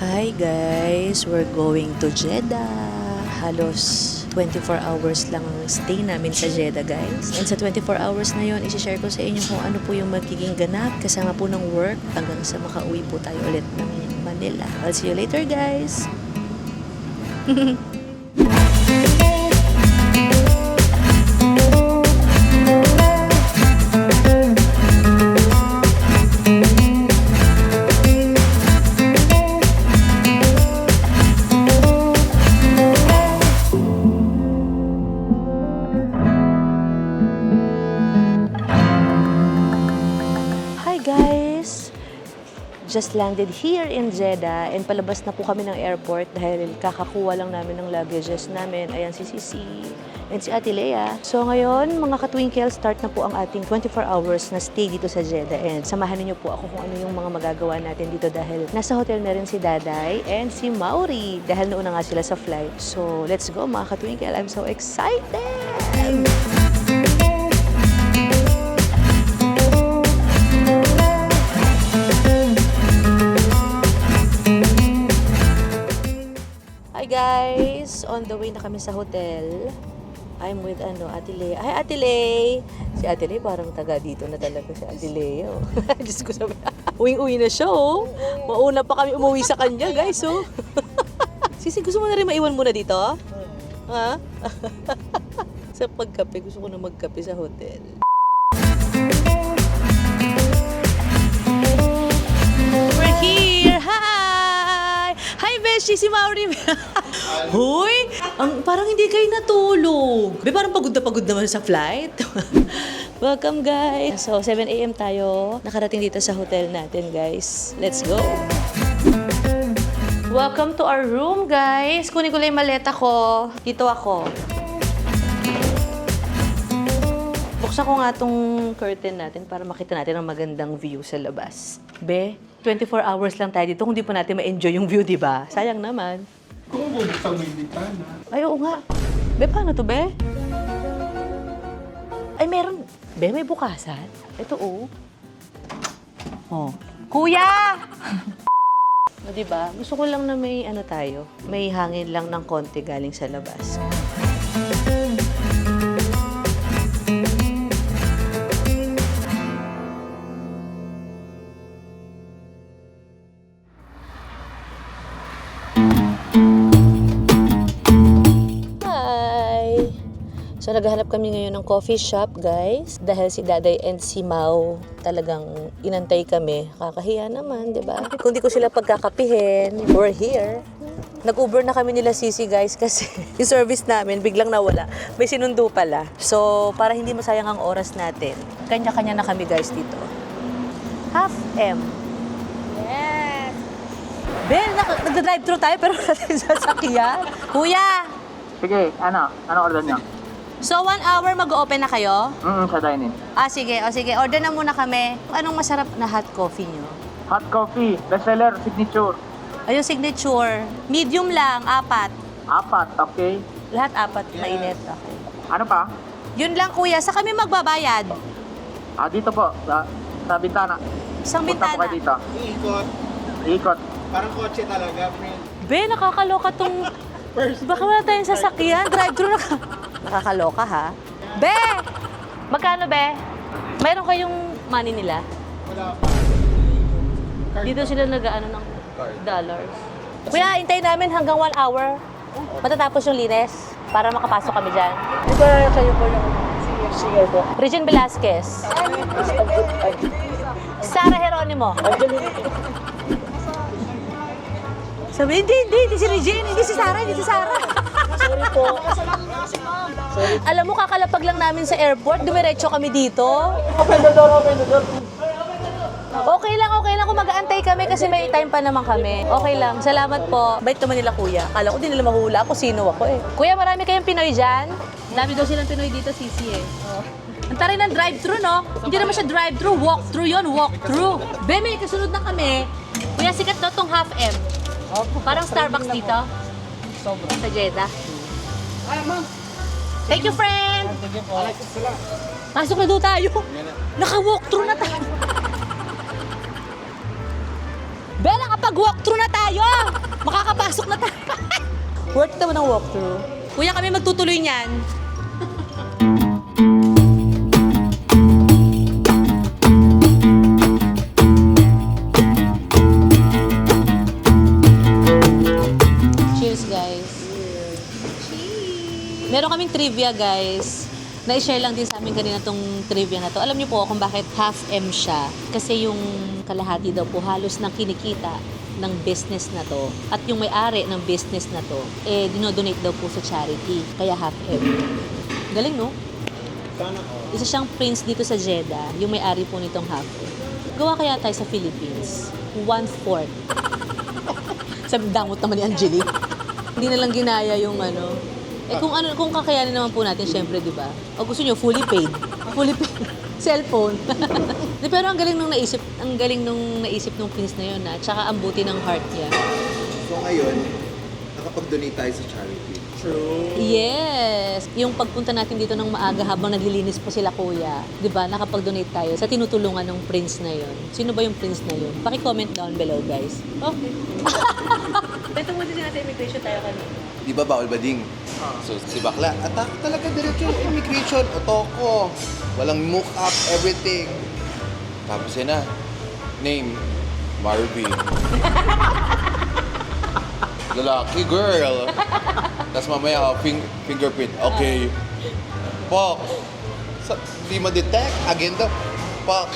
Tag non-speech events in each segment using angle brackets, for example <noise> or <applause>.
Hi guys, we're going to Jeddah. Halos 24 hours lang ang stay namin sa Jeddah guys. And sa 24 hours na yon, isi-share ko sa inyo kung ano po yung magiging ganap kasama po ng work hanggang sa makauwi po tayo ulit ng Manila. I'll see you later guys. <laughs> Just landed here in Jeddah and palabas na po kami ng airport dahil kakakuha lang namin ng luggages namin. Ayan si Sisi and si Ate Lea. So ngayon, mga katwinkle, start na po ang ating 24 hours na stay dito sa Jeddah and samahan niyo po ako kung ano yung mga magagawa natin dito dahil nasa hotel na rin si Daday and si Mauri dahil nauna nga sila sa flight. So let's go mga katwinkle. I'm so excited! The way na kami sa hotel. I'm with ano, Ate Lea. Hi Ate Lea! Si Ate Lea parang taga dito na talaga si Ate Lea. Oh. <laughs> Diyos ko sabi, uwing-uwi na siya oh. Mauna pa kami umuwi sa kanya guys oh. <laughs> Sisi, gusto mo na rin maiwan muna dito? Ha? <laughs> sa pagkape, gusto ko na magkape sa hotel. Beshi! Si Mauri! <laughs> Hoy! Ang, parang hindi kayo natulog. Be, parang pagod na pagod naman sa flight. <laughs> Welcome, guys! So, 7 a.m. tayo. Nakarating dito sa hotel natin, guys. Let's go! Welcome to our room, guys. Kunin ko lang yung maleta ko. Dito ako. Buksan ko nga tong curtain natin para makita natin ang magandang view sa labas. Be, 24 hours lang tayo dito kung di pa natin ma-enjoy yung view, di ba? Sayang naman. Kung bubuksan mo yung bintana. Ay, oo nga. Be, paano to, be? Ay, meron. Be, may bukasan. Ito, oh. Oh. Kuya! <laughs> o, di ba? Gusto ko lang na may ano tayo. May hangin lang ng konti galing sa labas. So, naghahanap kami ngayon ng coffee shop, guys. Dahil si Daday and si Mau talagang inantay kami. Kakahiya naman, di ba? Kung di ko sila pagkakapihin, we're here. Nag-Uber na kami nila Sisi, guys, kasi <laughs> yung service namin biglang nawala. May sinundo pala. So, para hindi masayang ang oras natin, kanya-kanya na kami, guys, dito. Half M. Yes! Ben, nagda-drive-thru tayo pero natin sasakyan. Kuya! Sige, ano? Ano order niyo? So, one hour mag-open na kayo? Mm, sa dining. Ah, sige. O, sige. Order na muna kami. Anong masarap na hot coffee nyo? Hot coffee, bestseller, signature. Ayun, signature. Medium lang, apat. Apat, okay. Lahat apat, mainit. Okay. Ano pa? Yun lang, kuya. Sa kami magbabayad? Ah, dito po, sa, sa bintana. Isang Punta po bintana. kayo dito. Iikot. Ikot. Parang kotse talaga, friend. Be, nakakaloka tong... <laughs> Baka wala tayong sasakyan. Drive-thru na ka. Nakakaloka, ha? Be! Magkano, be? Mayroon kayong money nila? Wala pa. Dito sila nag-ano ng dollars. Kuya, hintayin namin hanggang one hour. Matatapos yung linis para makapasok kami dyan. Di ba kayo po yung singer po? Regine Velasquez. Sara Geronimo. Sabi, hindi, hindi, hindi si Regine, hindi si Sara, hindi si Sara. Sorry po. Alam mo, kakalapag lang namin sa airport, dumiretso kami dito. Open the door, open the door. Okay lang, okay lang kung mag-aantay kami kasi may time pa naman kami. Okay lang, salamat po. Bait naman nila kuya. Kala ko di nila mahula ako sino ako eh. Kuya, marami kayong Pinoy dyan? Dami daw silang Pinoy dito, Sisi eh. Ang taray ng drive-thru, no? Hindi naman siya drive-thru, walk-thru yon walk-thru. Be, may kasunod na kami. Kuya, sikat daw tong half M. Parang Starbucks dito. Sobra. Sa Jeddah. Thank you, friend! Pasok na daw tayo. Naka-walk-thru na tayo. <laughs> Be, nakapag-walk-thru na tayo! Pasok na tayo. <laughs> Worth naman ang walkthrough. Kuya, kami magtutuloy niyan. Trivia, guys. Na-share lang din sa amin kanina tong trivia na to. Alam niyo po kung bakit half M siya. Kasi yung kalahati daw po halos ng kinikita ng business na to. At yung may-ari ng business na to eh dinodonate daw po sa charity. Kaya half M. Galing no? Isa siyang prince dito sa Jeddah yung may-ari po nitong half M. Gawa kaya tayo sa Philippines? One-fourth. <laughs> Sabi damot naman ni Angelique. Hindi na lang ginaya yung ano eh kung ano kung kakayanin naman po natin syempre di ba o gusto niyo fully paid <laughs> fully paid cellphone <laughs> Di, pero ang galing nung naisip ang galing nung naisip nung prince na yun na tsaka ang buti ng heart niya So ngayon, nakapag-donate tayo sa charity. True. Yes! Yung pagpunta natin dito ng maaga habang naglilinis po sila kuya, di ba, nakapag-donate tayo sa tinutulungan ng prince na yun. Sino ba yung prince na yun? Paki-comment down below, guys. Okay. <laughs> Ito muna din natin immigration tayo kanina. Di ba bawal bading? So si Bakla, attack talaga diretso yung immigration. Otoko. Walang mook up, everything. Tapos yun na. Name, Marvin. <laughs> Lalaki, girl. Tapos mamaya, oh, fing- fingerprint. Okay. Pak. Sa, di ma-detect. Agenda. Pak.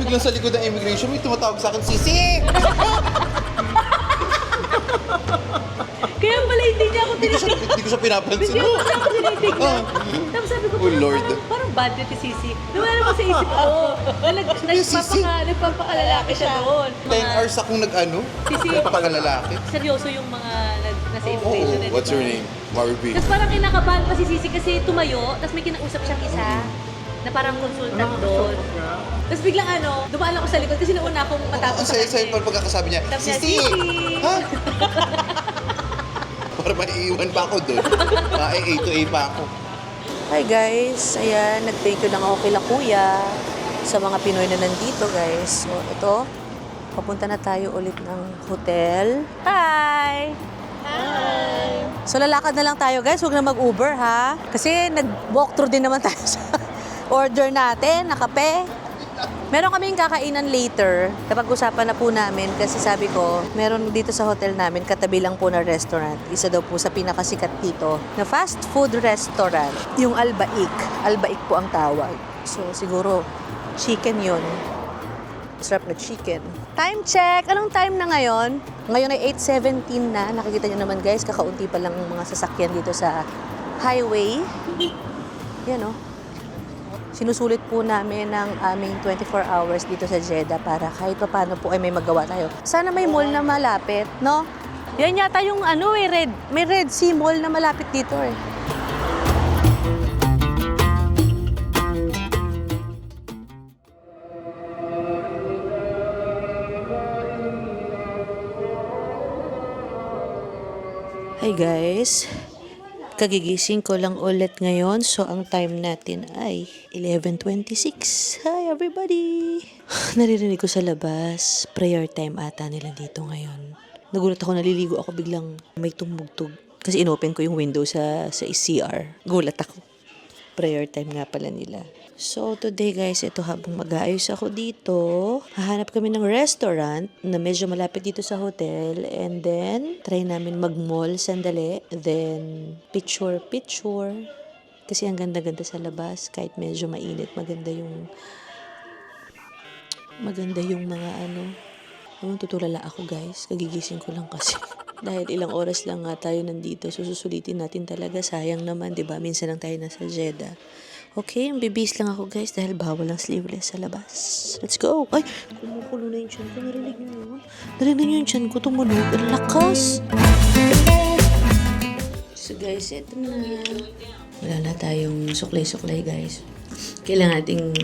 Biglang sa likod ng immigration, may tumatawag sa akin, Sisi! <laughs> Kaya pala hindi niya ako Hindi ko siya, hindi ko siya pinapansin. Hindi ako ako tinitignan. Tapos sabi ko, Oh, parang, Lord. parang, parang bad trip si Sisi. Nawala mo sa isip ko na <laughs> nag, Sisi. nagpapaka, nagpapakalalaki siya doon. 10 hours akong nag-ano. Sisi. Nagpakalalaki. Seryoso yung mga nag, nasa Oo. immigration. eh, di What's your name? Marvin. Tapos parang kinakabahan pa si Sisi kasi tumayo, tapos may kinausap siyang isa na parang consultant doon. Tapos biglang ano, dumaan ako sa likod kasi nauna akong matapos Ang saya-saya pa pagkakasabi niya, niya, Sisi! Sisi! Ha? <laughs> Para maiiwan pa ako doon. Mga <laughs> A to A pa ako. Hi guys, ayan, nag-thank you lang ako kila kuya sa mga Pinoy na nandito guys. So ito, papunta na tayo ulit ng hotel. Hi! Hi! So lalakad na lang tayo guys, huwag na mag-Uber ha. Kasi nag-walkthrough din naman tayo <laughs> sa order natin, na kape. Meron kaming kakainan later. Kapag-usapan na po namin kasi sabi ko, meron dito sa hotel namin katabi lang po na restaurant. Isa daw po sa pinakasikat dito na fast food restaurant. Yung Albaik. Albaik po ang tawag. So siguro chicken yun. Sarap na chicken. Time check! Anong time na ngayon? Ngayon ay 8.17 na. Nakikita nyo naman guys, kakaunti pa lang ang mga sasakyan dito sa highway. Yan oh. Sinusulit po namin ng aming 24 hours dito sa Jeddah para kahit pa paano po ay may magawa tayo. Sana may mall na malapit, no? Yan yata yung ano eh, Red, may Red Sea Mall na malapit dito eh. Hi guys, kagigising ko lang ulit ngayon so ang time natin ay 11.26. Hi everybody! <sighs> Naririnig ko sa labas, prayer time ata nila dito ngayon. Nagulat ako, naliligo ako biglang may tumugtog. Kasi inopen ko yung window sa, sa CR. Gulat ako. Prayer time nga pala nila. So today guys, ito habang mag-aayos ako dito, hahanap kami ng restaurant na medyo malapit dito sa hotel and then try namin mag-mall sandali, then picture picture. Kasi ang ganda-ganda sa labas, kahit medyo mainit, maganda yung maganda yung mga ano. Ewan, tutulala ako guys. Kagigising ko lang kasi. <laughs> Dahil ilang oras lang nga tayo nandito, so susulitin natin talaga. Sayang naman, di ba? Minsan lang tayo nasa Jeddah. Okay, bibis lang ako guys dahil bawal ang sleeveless sa labas. Let's go! Ay, kumukulo na yung tiyan ko. Narinig niyo yun? Narinig niyo yung tiyan ko tumunog. Ang lakas! So guys, eto na. Wala na tayong suklay-suklay guys. Kailangan nating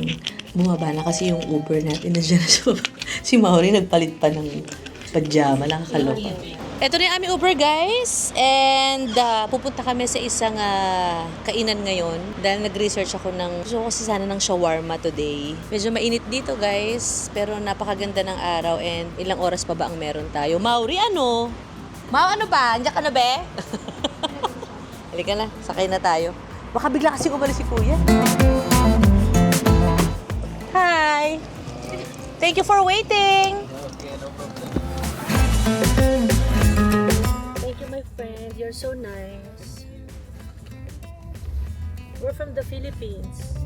bumaba na kasi yung Uber natin na dyan. So, <laughs> si Maori nagpalit pa ng pajama. Nakakaloka. Ito na yung aming Uber guys. And uh, pupunta kami sa isang uh, kainan ngayon. Dahil nag-research ako ng, gusto ko kasi sana ng shawarma today. Medyo mainit dito guys. Pero napakaganda ng araw and ilang oras pa ba ang meron tayo. Maori, ano? Ma'am, ano ba? Andiyan ka na, be? <laughs> Halika na, sakay na tayo. Baka bigla kasi umalis si Kuya. Hi! Thank you for waiting! You're so nice. We're from the Philippines.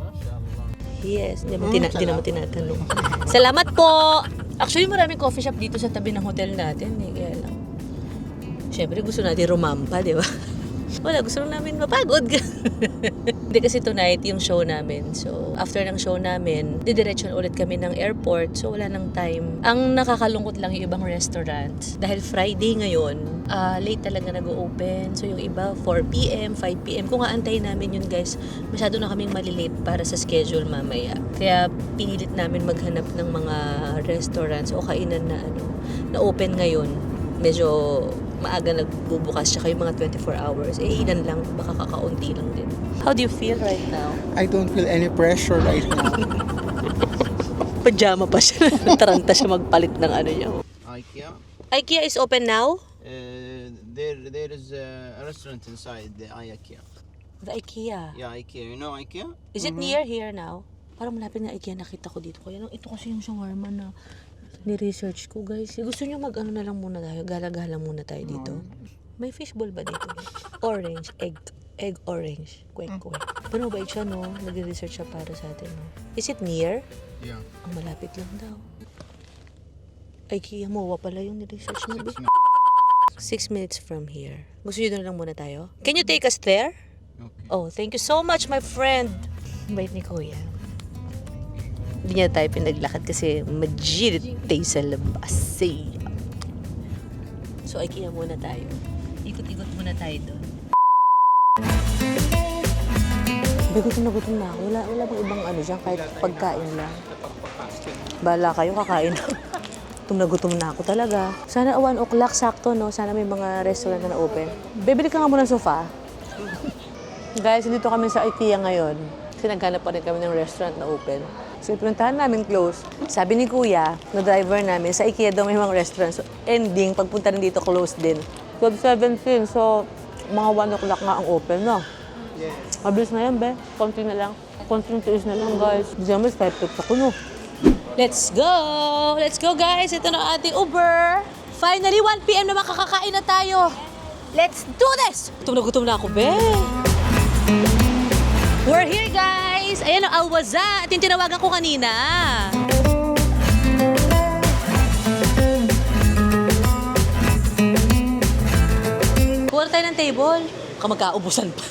Yes, hindi naman, tina- hindi naman tinatanong. Salamat po! Actually, maraming coffee shop dito sa tabi ng hotel natin. Eh, kaya lang. Siyempre, gusto natin rumampa, di ba? <laughs> Wala, gusto lang namin mapagod. <laughs> Hindi kasi tonight yung show namin. So, after ng show namin, didiretso ulit kami ng airport. So, wala nang time. Ang nakakalungkot lang yung ibang restaurant. Dahil Friday ngayon, ah, late talaga nag-open. So, yung iba, 4pm, 5pm. Kung aantayin namin yun, guys, masyado na kaming malilate para sa schedule mamaya. Kaya, pinilit namin maghanap ng mga restaurants o kainan na ano, na open ngayon. Medyo maaga nagbubukas siya yung mga 24 hours. Eh, ilan lang, baka kakaunti lang din. How do you feel right now? I don't feel any pressure right now. <laughs> Pajama pa siya. <laughs> Taranta siya magpalit ng ano niya. IKEA. IKEA is open now? Uh, there, there is a restaurant inside the IKEA. The IKEA. Yeah, IKEA. You know IKEA? Is it near here now? Parang malapit na IKEA nakita ko dito. Kaya lang, ito kasi yung shawarma na ni-research ko, guys. Gusto nyo mag-ano na lang muna tayo? Gala-gala muna tayo dito. May fishball ba dito? Orange, egg, egg orange. Kwek, kwek. Pero mabait siya, no? Nag-research siya para sa atin, no? Is it near? Yeah. Ang malapit lang daw. IKEA, MOA pala yung ni-research mo. be. Six minutes from here. Gusto nyo doon lang muna tayo? Can you take us there? Okay. Oh, thank you so much, my friend. Bait ni Kuya. Hindi niya tayo pinaglakad kasi majid tayo sa labas. eh. So, IKEA muna tayo. Ikot-ikot muna tayo doon. Gutom na gutom na. Wala, wala bang ibang ano dyan, kahit pagkain lang. Bala kayo, kakain gutom na gutom na ako talaga. Sana 1 o'clock sakto, no? Sana may mga restaurant na na-open. Bibili ka nga muna ng sofa. <laughs> Guys, dito kami sa IKEA ngayon. Kasi naghanap pa rin kami ng restaurant na open. So, pinuntahan namin close. Sabi ni Kuya, na driver namin, sa IKEA daw may mga restaurant. So, ending, pagpunta rin dito, closed din. 12.17, so mga 1 o'clock nga ang open, no? Mabilis na yan, be. Konti na lang. Konting tiis na lang, guys. Di naman, type ako, no? Let's go! Let's go, guys! Ito na ang ating Uber! Finally, 1 p.m. na makakakain na tayo! Let's do this! Gutom na gutom na ako, be! We're here, guys! Ayan ang Alwaza at yung tinawagan ko kanina. Kuha tayo ng table. Baka magkaubusan pa.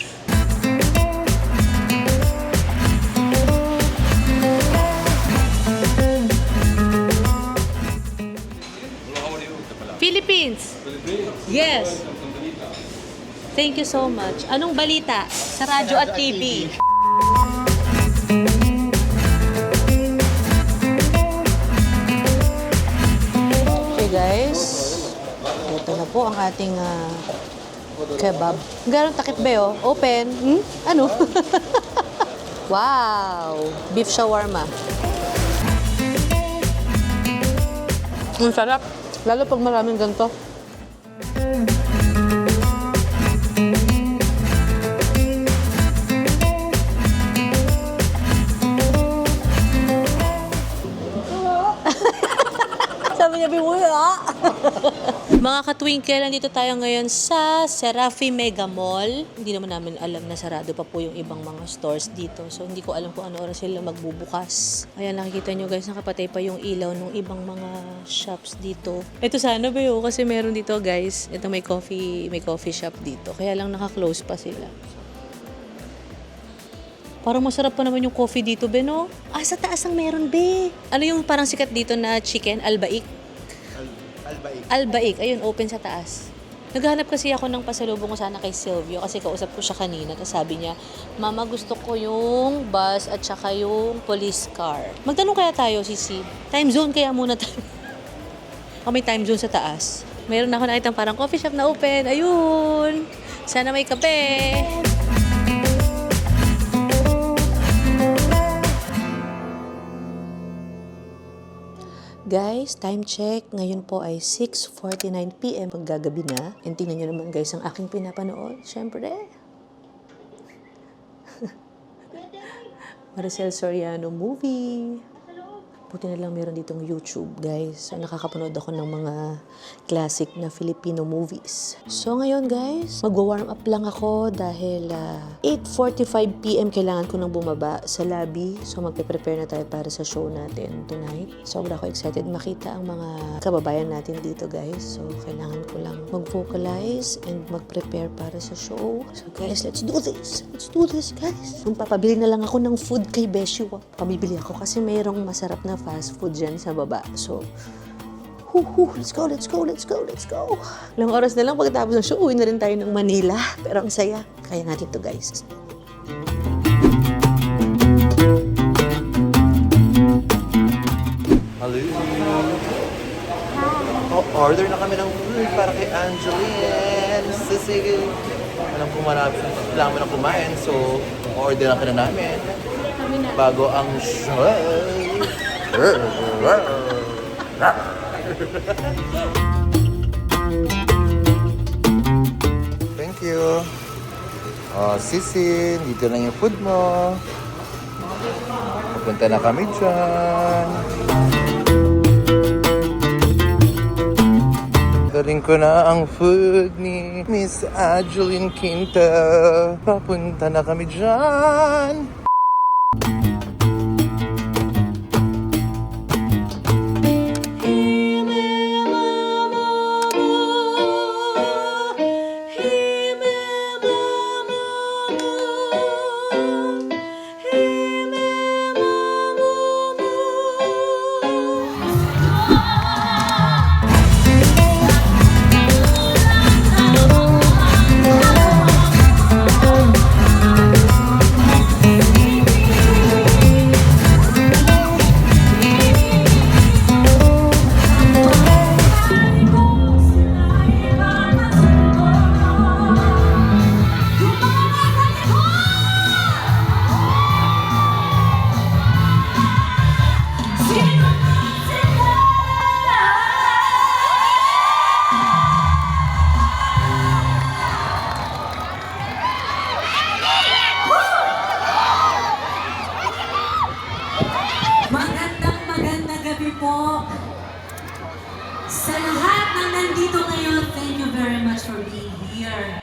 Philippines. Yes. Thank you so much. Anong balita sa radyo at TV? Po ang ating ah, kebab. Ganon takip ba oh? Open. Hmm? Ano? <laughs> wow! Beef shawarma. Ang sarap. Lalo pag maraming ganito. Sabi niya, bimuya. Mga katwinkle, nandito tayo ngayon sa Serafi Mega Mall. Hindi naman namin alam na sarado pa po yung ibang mga stores dito. So, hindi ko alam kung ano oras sila magbubukas. Ayan, nakikita nyo guys, nakapatay pa yung ilaw ng ibang mga shops dito. Ito sana ba yun? Kasi meron dito guys. Ito may coffee, may coffee shop dito. Kaya lang naka-close pa sila. Parang masarap pa naman yung coffee dito, be, no? Ah, sa taas ang meron, be. Ano yung parang sikat dito na chicken? Albaik? Albaik. Albaik. Ayun, open sa taas. Naghanap kasi ako ng pasalubong ko sana kay Silvio kasi kausap ko siya kanina. Tapos sabi niya, Mama, gusto ko yung bus at saka yung police car. Magtanong kaya tayo, Sisi? Time zone kaya muna tayo. <laughs> o may time zone sa taas. Meron ako nakita parang coffee shop na open. Ayun! Sana may kape. Guys, time check. Ngayon po ay 6.49pm. Maggagabi na. And tingnan nyo naman guys ang aking pinapanood. Siyempre. <laughs> Maricel Soriano movie. Buti na lang meron ditong YouTube, guys. So, nakakapanood ako ng mga classic na Filipino movies. So, ngayon, guys, magwa-warm up lang ako dahil ah, 8.45pm kailangan ko nang bumaba sa lobby. So, magpe-prepare na tayo para sa show natin tonight. Sobra ako excited makita ang mga kababayan natin dito, guys. So, kailangan ko lang mag-vocalize and mag-prepare para sa show. So, guys, let's do this! Let's do this, guys! Magpapabili na lang ako ng food kay Beshua. Pamibili ako kasi mayroong masarap na fast food dyan sa baba. So, Hu, hu, let's go, let's go, let's go, let's go. Ilang oras na lang pagkatapos ng show, uwi na rin tayo ng Manila. Pero ang saya. Kaya natin to guys. Hello. Oh, order na kami ng food para kay Angeline. Sige. Alam ko marami. Kailangan mo na kumain. So, order na ka na namin. Bago ang show. Thank you. Oh, Sisi, dito lang yung food mo. Pupunta na kami dyan. Galing ko na ang food ni Miss Adeline Quinta. Papunta na kami dyan. Sa lahat ng nandito ngayon, thank you very much for being here.